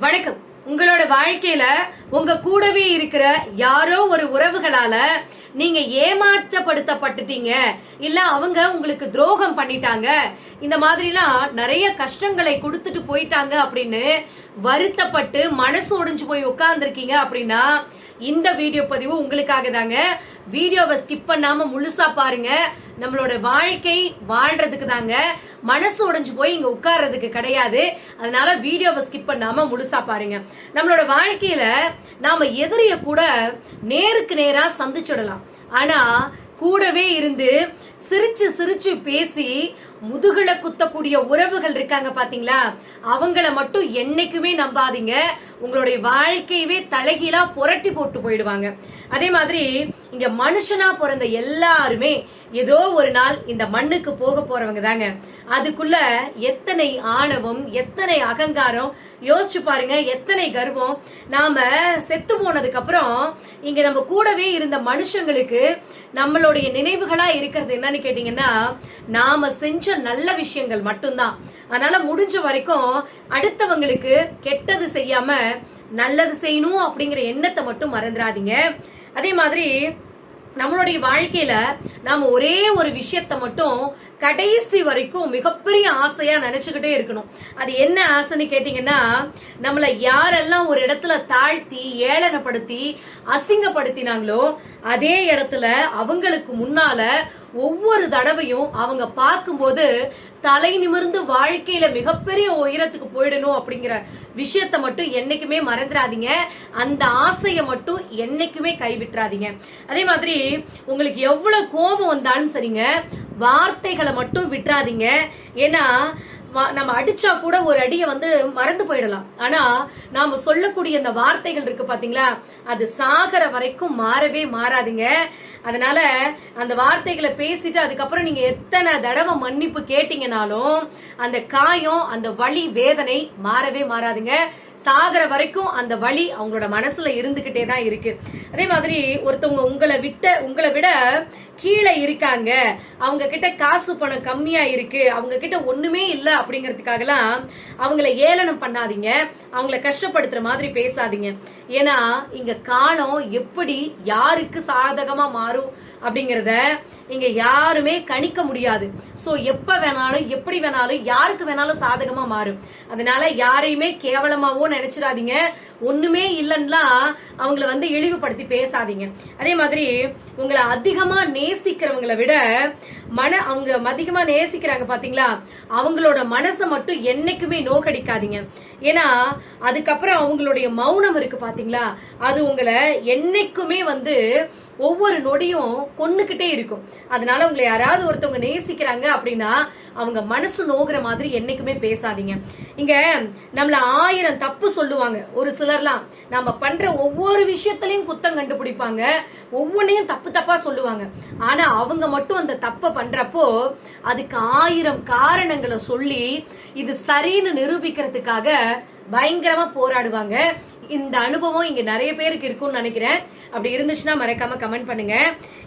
வணக்கம். உங்களோட வாழ்க்கையில உங்க கூடவே இருக்கிற யாரோ ஒரு உறவுகளால நீங்க ஏமாற்றப்படுத்தப்பட்டுட்டீங்க. இல்ல அவங்க உங்களுக்கு துரோகம் பண்ணிட்டாங்க. இந்த மாதிரிலாம் நிறைய கஷ்டங்களை கொடுத்துட்டு போயிட்டாங்க அப்படின்னு வருத்தப்பட்டு மனசு உடைஞ்சு போய் உட்கார்ந்துருக்கீங்க அப்படின்னா இந்த வீடியோ பதிவு உங்களுக்காக தாங்க வீடியோவை ஸ்கிப் பண்ணாம முழுசா பாருங்க. நம்மளோட வாழ்க்கை வாழ்றதுக்கு தாங்க மனசு உடைஞ்சு போய் இங்க உட்கார்றதுக்கு கிடையாது. அதனால வீடியோவை ஸ்கிப் பண்ணாம முழுசா பாருங்க. நம்மளோட வாழ்க்கையில நாம எதிரிய கூட நேருக்கு நேரா சந்திச்சுடலாம். ஆனா கூடவே இருந்து சிரிச்சு சிரிச்சு பேசி முதுகுல குத்தக்கூடிய உறவுகள் இருக்காங்க பாத்தீங்களா? அவங்கள மட்டும் என்னைக்குமே நம்பாதீங்க. உங்களுடைய வாழ்க்கையவே தலைகீழா புரட்டி போட்டு போயிடுவாங்க. அதே மாதிரி இங்க மனுஷனா பிறந்த எல்லாருமே ஏதோ ஒரு நாள் இந்த மண்ணுக்கு போக போறவங்க தாங்க. அதுக்குள்ள எத்தனை ஆணவம் எத்தனை அகங்காரம் யோசிச்சு பாருங்க எத்தனை கர்வம். நாம செத்து போனதுக்கு அப்புறம் இங்க நம்ம கூடவே இருந்த மனுஷங்களுக்கு நம்மளுடைய நினைவுகளா இருக்கிறது என்னன்னு கேட்டீங்கன்னா நாம செஞ்ச நல்ல விஷயங்கள் மட்டும்தான். அதனால முடிஞ்ச வரைக்கும் அடுத்தவங்களுக்கு கெட்டது செய்யாம நல்லது செய்யணும் அப்படிங்கிற எண்ணத்தை மட்டும் மறந்துடாதீங்க. அதே மாதிரி நம்மளுடைய வாழ்க்கையில நாம ஒரே ஒரு விஷயத்த மட்டும் கடைசி வரைக்கும் மிகப்பெரிய ஆசையா நினைச்சுக்கிட்டே இருக்கணும். அது என்ன ஆசைன்னு கேட்டீங்கன்னா நம்மள யாரெல்லாம் ஒரு இடத்துல தாழ்த்தி ஏளனப்படுத்தி அசிங்கப்படுத்தினாங்களோ அதே இடத்துல அவங்களுக்கு முன்னால ஒவ்வொரு தடவையும் அவங்க பார்க்கும்போது தலை நிமிர்ந்து வாழ்க்கையில மிகப்பெரிய உயரத்துக்கு போயிடணும் அப்படிங்கிற விஷயத்த மட்டும் என்னைக்குமே மறந்துடாதீங்க. அந்த ஆசையை மட்டும் என்னைக்குமே கைவிட்டுறாதீங்க. அதே மாதிரி உங்களுக்கு எவ்வளவு கோபம் வந்தாலும் சரிங்க வார்த்தைகளை மட்டும் விட்டுறாதீங்க. ஏன்னா நம்ம அடிச்சா கூட ஒரு அடியை வந்து மறந்து போயிடலாம். ஆனா நாம சொல்லக்கூடிய அந்த வார்த்தைகள் இருக்கு பாத்தீங்களா அது சாகர வரைக்கும் மாறவே மாறாதுங்க. அதனால அந்த வார்த்தைகளை பேசிட்டு அதுக்கப்புறம் நீங்க எத்தனை தடவை மன்னிப்பு கேட்டீங்கனாலும் அந்த காயம் அந்த வலி வேதனை மாறவே மாறாதுங்க. சாகிற வரைக்கும் அந்த வழி அவங்களோட மனசுல இருந்துகிட்டே தான் இருக்கு. அதே மாதிரி ஒருத்தவங்க உங்களை விட்ட உங்களை விட கீழே இருக்காங்க. அவங்க கிட்ட காசு பணம் கம்மியா இருக்கு. அவங்க கிட்ட ஒண்ணுமே இல்ல அப்படிங்கறதுக்காகலாம் அவங்கள ஏளனம் பண்ணாதீங்க. அவங்கள கஷ்டப்படுத்துற மாதிரி பேசாதீங்க. ஏன்னா இங்க காலம் எப்படி யாருக்கு சாதகமா மாறும் அப்படிங்கிறத இங்க யாருமே கணிக்க முடியாது. சோ எப்ப வேணாலும் எப்படி வேணாலும் யாருக்கு வேணாலும் சாதகமா மாறும். அதனால யாரையுமே கேவலமாவோ நினைச்சிடாதீங்க. ஒண்ணுமே இல்லைன்னா அவங்கள வந்து இழிவுபடுத்தி பேசாதீங்க. அதே மாதிரி உங்களை அதிகமா நேசிக்கிறவங்களை விட மன அவங்க அதிகமா நேசிக்கிறாங்க பாத்தீங்களா? அவங்களோட மனசை மட்டும் என்னைக்குமே நோக்கடிக்காதீங்க. ஏன்னா அதுக்கப்புறம் அவங்களுடைய மௌனம் இருக்கு பாத்தீங்களா? அது உங்களை என்னைக்குமே வந்து ஒவ்வொரு நொடியும் கொண்டுகிட்டே இருக்கும். அதனால உங்களை யாராவது ஒருத்தவங்க நேசிக்கிறாங்க அப்படின்னா அவங்க மனசு நோகிற மாதிரி என்னைக்குமே பேசாதீங்க. இங்க நம்மள ஆயிரம் தப்பு சொல்லுவாங்க. ஒரு சிலர்லாம் நம்ம பண்ற ஒவ்வொரு விஷயத்திலையும் குத்தம் கண்டுபிடிப்பாங்க. ஒவ்வொன்றையும் தப்பு தப்பா சொல்லுவாங்க. ஆனா அவங்க மட்டும் அந்த தப்பை பண்றப்போ அதுக்கு ஆயிரம் காரணங்களை சொல்லி இது சரின்னு நிரூபிக்கிறதுக்காக பயங்கரமா போராடுவாங்க. இந்த அனுபவம் இங்க நிறைய பேருக்கு இருக்கும்னு நினைக்கிறேன். அப்படி இருந்துச்சுன்னா மறக்காம கமெண்ட் பண்ணுங்க.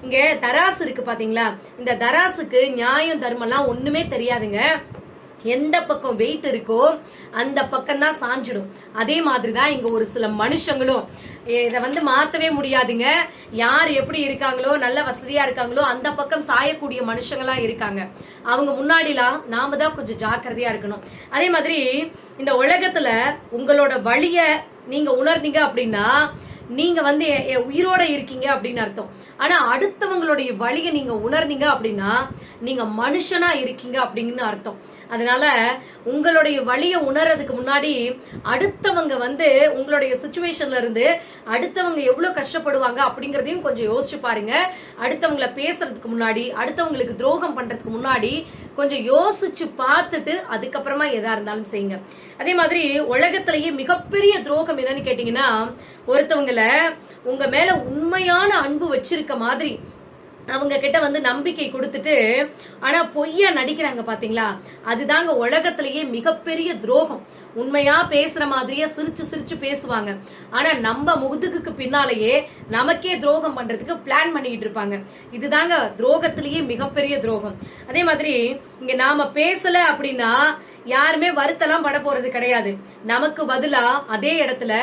இங்க தராசு இருக்கு பாத்தீங்களா? இந்த தராசுக்கு நியாயம் தர்மம்லாம் ஒண்ணுமே தெரியாதுங்க. எந்த பக்கம் வெயிட் இருக்கோ அந்த பக்கம் தான் சாஞ்சிடும். அதே மாதிரி தான் இங்க ஒரு சில மனுஷங்களும் இதை வந்து மாத்தவே முடியாதுங்க. யார் எப்படி இருக்காங்களோ நல்ல வசதியா இருக்காங்களோ அந்த பக்கம் சாயக்கூடிய மனுஷங்களா இருக்காங்க. அவங்க முன்னாடிலாம் நாம தான் கொஞ்சம் ஜாக்கிரதையா இருக்கணும். அதே மாதிரி இந்த உலகத்துல உங்களோட வழிய நீங்க உணர்ந்தீங்க அப்படின்னா நீங்க வந்து உயிரோட இருக்கீங்க அப்படின்னு அர்த்தம். ஆனா அடுத்தவங்களுடைய வழியை நீங்க உணர்ந்தீங்க அப்படின்னா நீங்க மனுஷனா இருக்கீங்க அப்படின்னு அர்த்தம். அதனால உங்களுடைய வழியை உணர்றதுக்கு முன்னாடி அடுத்தவங்க வந்து உங்களுடைய சுச்சுவேஷன்ல இருந்து அடுத்தவங்க எவ்வளவு கஷ்டப்படுவாங்க அப்படிங்கறதையும் கொஞ்சம் யோசிச்சு பாருங்க. அடுத்தவங்கள பேசுறதுக்கு முன்னாடி அடுத்தவங்களுக்கு துரோகம் பண்றதுக்கு முன்னாடி கொஞ்சம் யோசிச்சு பார்த்துட்டு அதுக்கப்புறமா எதா இருந்தாலும் செய்யுங்க. அதே மாதிரி உலகத்திலேயே மிகப்பெரிய துரோகம் என்னன்னு கேட்டீங்கன்னா ஒருத்தவங்கள உங்க மேல உண்மையான அன்பு வச்சிருக்க மாதிரி அவங்க கிட்ட வந்து நம்பிக்கை கொடுத்துட்டு ஆனா பொய்யா நடிக்கிறாங்க பாத்தீங்களா? அதுதாங்க உலகத்திலேயே மிகப்பெரிய துரோகம். உண்மையா பேசுற மாதிரியே சிரிச்சு சிரிச்சு பேசுவாங்க. ஆனா நம்ம முதுகுக்கு பின்னாலேயே நமக்கே துரோகம் பண்றதுக்கு பிளான் பண்ணிட்டு இருப்பாங்க. இதுதாங்க துரோகத்திலேயே மிகப்பெரிய துரோகம். அதே மாதிரி இங்க நாம பேசல அப்படின்னா யாருமே வருத்தலாம் பட போறது கிடையாது. நமக்கு பதிலா அதே இடத்துல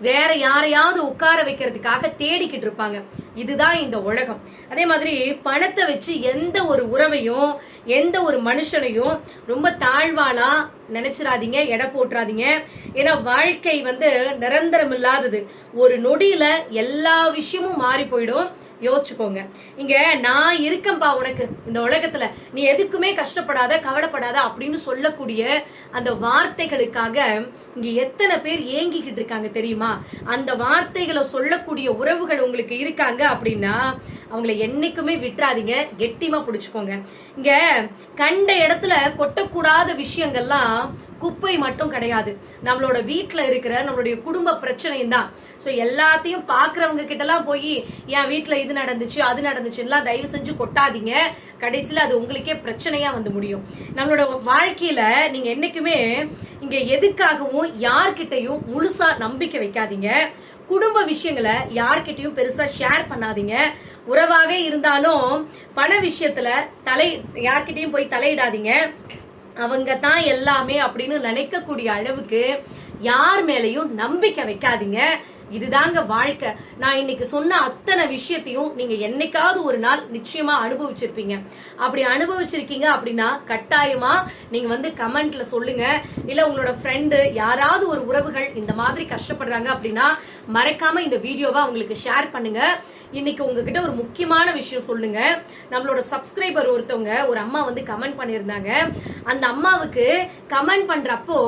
வேற யாரையாவது உட்கார வைக்கிறதுக்காக தேடிக்கிட்டு இருப்பாங்க. இதுதான் இந்த உலகம். அதே மாதிரி பணத்தை வச்சு எந்த ஒரு உறவையும் எந்த ஒரு மனுஷனையும் ரொம்ப தாழ்வானா நினைச்சிடாதீங்க எடை போட்டுறாதீங்க. ஏன்னா வாழ்க்கை வந்து நிரந்தரம் இல்லாதது ஒரு நொடியில எல்லா விஷயமும் மாறி போயிடும். யோசிச்சுக்கோங்க. இங்க நான் இருக்கேன்பா உனக்கு. இந்த உலகத்துல நீ எதுக்குமே கஷ்டப்படாத கவலைப்படாத அப்படின்னு சொல்லக்கூடிய அந்த வார்த்தைகளுக்காக இங்க எத்தனை பேர் ஏங்கிக்கிட்டு இருக்காங்க தெரியுமா? அந்த வார்த்தைகளை சொல்லக்கூடிய உறவுகள் உங்களுக்கு இருக்காங்க அப்படின்னா அவங்கள என்னைக்குமே விட்டுறாதீங்க. கெட்டிமா பிடிச்சுக்கோங்க. இங்க கண்ட இடத்துல கொட்டக்கூடாத விஷயங்கள்லாம் குப்பை மட்டும் கிடையாது. நம்மளோட வீட்டில் இருக்கிற நம்மளுடைய குடும்ப பிரச்சனையும் தான் ஸோ எல்லாத்தையும் பார்க்குறவங்க கிட்டலாம் போய் என் வீட்டில் இது நடந்துச்சு அது நடந்துச்சுலாம் தயவு செஞ்சு கொட்டாதீங்க. கடைசியில் அது உங்களுக்கே பிரச்சனையாக வந்து முடியும். நம்மளோட வாழ்க்கையில் நீங்கள் என்றைக்குமே இங்கே எதுக்காகவும் யார்கிட்டையும் முழுசாக நம்பிக்கை வைக்காதீங்க. குடும்ப விஷயங்களை யார்கிட்டையும் பெருசா ஷேர் பண்ணாதீங்க. உறவாவே இருந்தாலும் பண விஷயத்துல தலை யார்கிட்டையும் போய் தலையிடாதீங்க. அவங்க தான் எல்லாமே அப்படின்னு நினைக்கக்கூடிய அளவுக்கு யார் மேலையும் நம்பிக்கை வைக்காதீங்க. இதுதாங்க வாழ்க்கை. நான் இன்னைக்கு சொன்ன அத்தனை விஷயத்தையும் நீங்க என்னைக்காவது ஒரு நாள் நிச்சயமா அனுபவிச்சிருப்பீங்க. அப்படி அனுபவிச்சிருக்கீங்க அப்படின்னா கட்டாயமா நீங்க வந்து கமெண்ட்ல சொல்லுங்க. இல்ல உங்களோட ஃப்ரெண்டு யாராவது ஒரு உறவுகள் இந்த மாதிரி கஷ்டப்படுறாங்க அப்படின்னா மறக்காம இந்த வீடியோவை அவங்களுக்கு ஷேர் பண்ணுங்க. இன்னைக்கு உங்ககிட்ட ஒரு முக்கியமான விஷயம் சொல்லுங்க. நம்மளோட சப்ஸ்கிரைபர் ஒருத்தவங்க ஒரு அம்மா வந்து கமெண்ட் பண்ணியிருந்தாங்க. அந்த அம்மாவுக்கு கமெண்ட் பண்றப்போ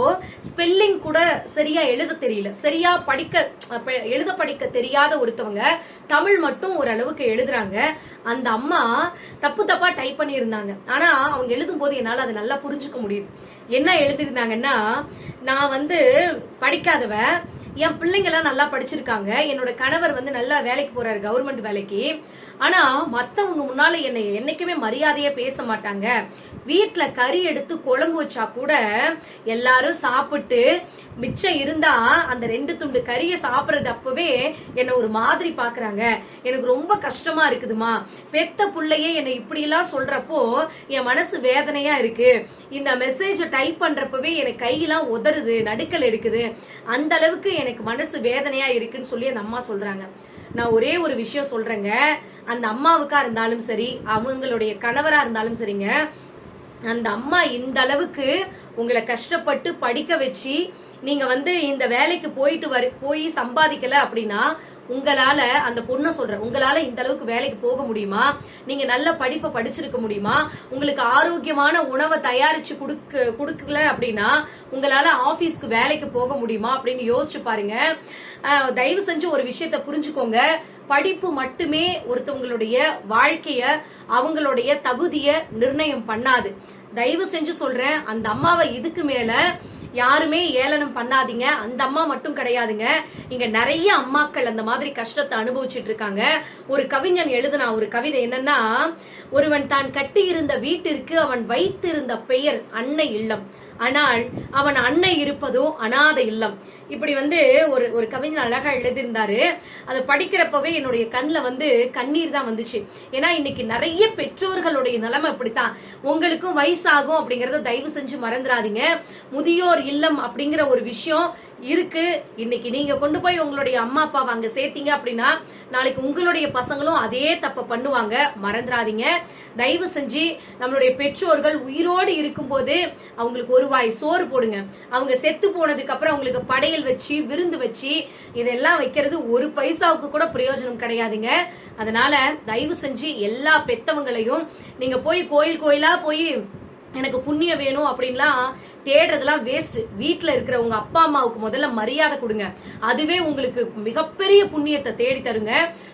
ஸ்பெல்லிங் கூட சரியா எழுத தெரியல. சரியா படிக்க எழுத படிக்க தெரியாத ஒருத்தவங்க தமிழ் மட்டும் ஓரளவுக்கு எழுதுறாங்க. அந்த அம்மா தப்பு தப்பா டைப் பண்ணியிருந்தாங்க. ஆனா அவங்க எழுதும் போது என்னால அதை நல்லா புரிஞ்சுக்க முடியுது. என்ன எழுதியிருந்தாங்கன்னா நான் வந்து படிக்காதவ என் பிள்ளைங்க எல்லாம் நல்லா படிச்சிருக்காங்க. என்னோட கணவர் வந்து நல்லா வேலைக்கு போறாரு கவர்மெண்ட் வேலைக்கு. ஆனா மத்தவங்க முன்னால என்னை என்னைக்குமே மரியாதையா பேச மாட்டாங்க. வீட்டில் கறி எடுத்து குழம்பு வச்சா கூட எல்லாரும் சாப்பிட்டு மிச்சம் இருந்தா அந்த ரெண்டு துண்டு கறியை சாப்பிட்றது அப்பவே என்னை ஒரு மாதிரி பாக்குறாங்க. எனக்கு ரொம்ப கஷ்டமா இருக்குதுமா. பெத்த பிள்ளையே என்னை இப்படிலாம் சொல்றப்போ என் மனசு வேதனையா இருக்கு. இந்த மெசேஜை டைப் பண்றப்பவே எனக்கு கையெல்லாம் உதறுது நடுக்கல் எடுக்குது. அந்த அளவுக்கு எனக்கு மனசு வேதனையா இருக்குன்னு சொல்லி அந்த அம்மா சொல்றாங்க. நான் ஒரே ஒரு விஷயம் சொல்றேங்க. அந்த அம்மாவுக்கா இருந்தாலும் சரி அவங்களுடைய கணவரா இருந்தாலும் சரிங்க அந்த அம்மா இந்த அளவுக்கு உங்களை கஷ்டப்பட்டு படிக்க வச்சு நீங்க வந்து இந்த வேலைக்கு போயிட்டு வர போய் சம்பாதிக்கல அப்படின்னா உங்களால அந்த பொண்ணை சொல்றேன் உங்களால இந்த அளவுக்கு வேலைக்கு போக முடியுமா? நீங்க நல்ல படிப்பை படிச்சிருக்க முடியுமா? உங்களுக்கு ஆரோக்கியமான உணவை தயாரிச்சு கொடுக்க கொடுக்கல அப்படின்னா உங்களால ஆபீஸ்க்கு வேலைக்கு போக முடியுமா அப்படின்னு யோசிச்சு பாருங்க. தயவு செஞ்சு ஒரு விஷயத்த புரிஞ்சுக்கோங்க. படிப்பு மட்டுமே ஒருத்தவங்களுடைய வாழ்க்கைய அவங்களுடைய தகுதிய நிர்ணயம் பண்ணாது. தயவு செஞ்சு சொல்றேன் அந்த அம்மாவை இதுக்கு மேல யாருமே ஏளனம் பண்ணாதீங்க. அந்த அம்மா மட்டும் கிடையாதுங்க. இங்க நிறைய அம்மாக்கள் அந்த மாதிரி கஷ்டத்தை அனுபவிச்சுட்டு இருக்காங்க. ஒரு கவிஞன் எழுதுனா ஒரு கவிதை என்னன்னா ஒருவன் தான் கட்டியிருந்த வீட்டிற்கு அவன் வைத்திருந்த பெயர் அன்னை இல்லம். ஆனால் அவன் அன்னை இருப்பதோ அனாதை இல்லம். இப்படி வந்து ஒரு ஒரு கவிஞர் அழகா எழுதியிருந்தாரு. அதை படிக்கிறப்பவே என்னுடைய கண்ணில் வந்து கண்ணீர் தான் வந்துச்சு. ஏன்னா இன்னைக்கு நிறைய பெற்றோர்களுடைய நிலைமை இப்படித்தான். உங்களுக்கும் வயசாகும் அப்படிங்கறத தயவு செஞ்சு மறந்துடாதீங்க. முதியோர் இல்லம் அப்படிங்கிற ஒரு விஷயம் இருக்கு. இன்னைக்கு நீங்க கொண்டு போய் உங்களுடைய அம்மா அப்பாவை அங்க சேர்த்தீங்க அப்படின்னா நாளைக்கு உங்களுடைய பசங்களும் அதே தப்ப பண்ணுவாங்க. மறந்துடாதீங்க தயவு செஞ்சு நம்மளுடைய பெற்றோர்கள் உயிரோடு இருக்கும்போது அவங்களுக்கு ஒரு வாய் சோறு போடுங்க. அவங்க செத்து போனதுக்கு அப்புறம் அவங்களுக்கு படையல் வச்சு விருந்து வச்சு இதெல்லாம் வைக்கிறது ஒரு பைசாவுக்கு கூட பிரயோஜனம் கிடையாதுங்க. அதனால தயவு செஞ்சு எல்லா பெத்தவங்களையும் நீங்க போய் கோயில் கோயிலா போய் எனக்கு புண்ணியம் வேணும் அப்படின்லாம் தேடுறதெல்லாம் வேஸ்ட் வீட்டில் இருக்கிற உங்க அப்பா அம்மாவுக்கு முதல்ல மரியாதை கொடுங்க. அதுவே உங்களுக்கு மிகப்பெரிய புண்ணியத்தை தேடி தருங்க.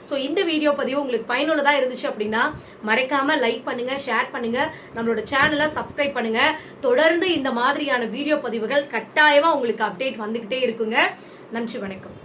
ஸோ இந்த வீடியோ பதிவு உங்களுக்கு பயனுள்ளதா இருந்துச்சு அப்படின்னா மறைக்காம லைக் பண்ணுங்க ஷேர் பண்ணுங்க. நம்மளோட சேனலை சப்ஸ்கிரைப் பண்ணுங்க. தொடர்ந்து இந்த மாதிரியான வீடியோ பதிவுகள் கட்டாயமா உங்களுக்கு அப்டேட் வந்துகிட்டே இருக்குங்க. நன்றி வணக்கம்.